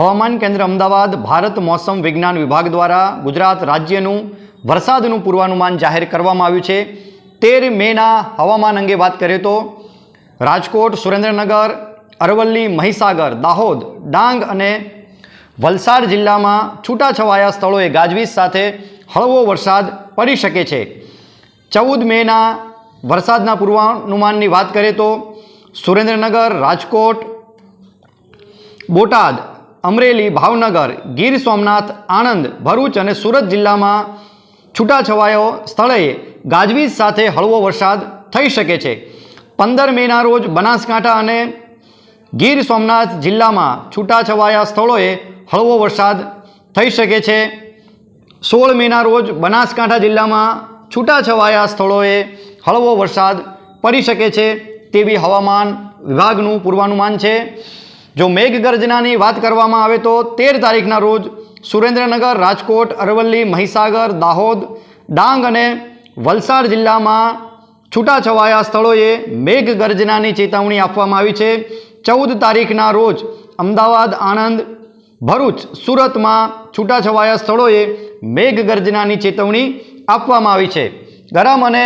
હવામાન કેન્દ્ર અમદાવાદ, ભારત મોસમ વિજ્ઞાન વિભાગ દ્વારા ગુજરાત રાજ્યનું વરસાદનું પૂર્વાનુમાન જાહેર કરવામાં આવ્યું છે. તેર મેના હવામાન અંગે વાત કરીએ તો, રાજકોટ, સુરેન્દ્રનગર, અરવલ્લી, મહીસાગર, દાહોદ, ડાંગ અને વલસાડ જિલ્લામાં છૂટાછવાયા સ્થળોએ ગાજવીજ સાથે હળવો વરસાદ પડી શકે છે. ચૌદ મેના વરસાદના પૂર્વાનુમાનની વાત કરીએ તો, સુરેન્દ્રનગર, રાજકોટ, બોટાદ અમરેલી, ભાવનગર, ગીર સોમનાથ, આણંદ, ભરૂચ અને સુરત જિલ્લામાં છૂટાછવાયો સ્થળે ગાજવીજ સાથે હળવો વરસાદ થઈ શકે છે. પંદર મેના રોજ બનાસકાંઠા અને ગીર સોમનાથ જિલ્લામાં છૂટાછવાયા સ્થળોએ હળવો વરસાદ થઈ શકે છે. સોળ મેના રોજ બનાસકાંઠા જિલ્લામાં છૂટાછવાયા સ્થળોએ હળવો વરસાદ પડી શકે છે તેવી હવામાન વિભાગનું પૂર્વાનુમાન છે. જો મેઘગર્જનાની વાત કરવામાં આવે તો તેર તારીખના રોજ સુરેન્દ્રનગર, રાજકોટ, અરવલ્લી, મહીસાગર, દાહોદ, ડાંગ અને વલસાડ જિલ્લામાં છૂટાછવાયા સ્થળોએ મેઘગર્જનાની ચેતવણી આપવામાં આવી છે. ચૌદ તારીખના રોજ અમદાવાદ, આણંદ, ભરૂચ, સુરતમાં છૂટાછવાયા સ્થળોએ મેઘગર્જનાની ચેતવણી આપવામાં આવી છે. ગરમ અને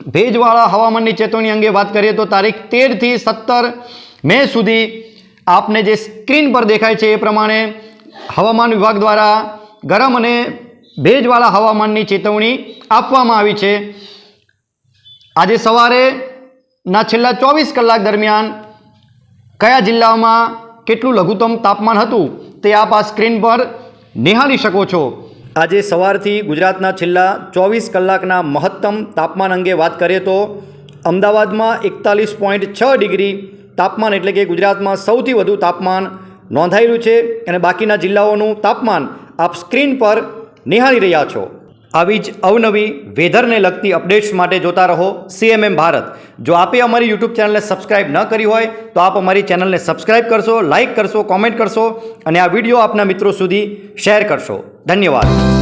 ભેજવાળા હવામાનની ચેતવણી અંગે વાત કરીએ તો તારીખ તેરથી સત્તર મે સુધી આપને જે સ્ક્રીન પર દેખાય છે એ પ્રમાણે હવામાન વિભાગ દ્વારા ગરમ અને ભેજવાળા હવામાનની ચેતવણી આપવામાં આવી છે. આજે સવારેના છેલ્લા ચોવીસ કલાક દરમિયાન કયા જિલ્લામાં કેટલું લઘુત્તમ તાપમાન હતું તે આપ આ સ્ક્રીન પર નિહાળી શકો છો. આજે સવારથી ગુજરાતના છેલ્લા ચોવીસ કલાકના મહત્તમ તાપમાન અંગે વાત કરીએ તો અમદાવાદમાં એકતાલીસ પોઈન્ટ છ ડિગ્રી તાપમાન એટલે કે ગુજરાતમાં સૌથી વધુ તાપમાન નોંધાયેલું છે અને બાકીના જિલ્લાઓનું તાપમાન આપ સ્ક્રીન પર નિહાળી રહ્યા છો. આવી જ અવનવી વેધરને લગતી અપડેટ્સ માટે જોતા રહો સીએમએમ ભારત. જો આપે અમારી યુટ્યુબ ચેનલને સબસ્ક્રાઇબ ન કરી હોય, તો આપ અમારી ચેનલને સબસ્ક્રાઇબ કરશો, લાઇક કરશો, કોમેન્ટ કરશો અને આ વીડિયો આપના મિત્રો સુધી શેર કરશો. ધન્યવાદ.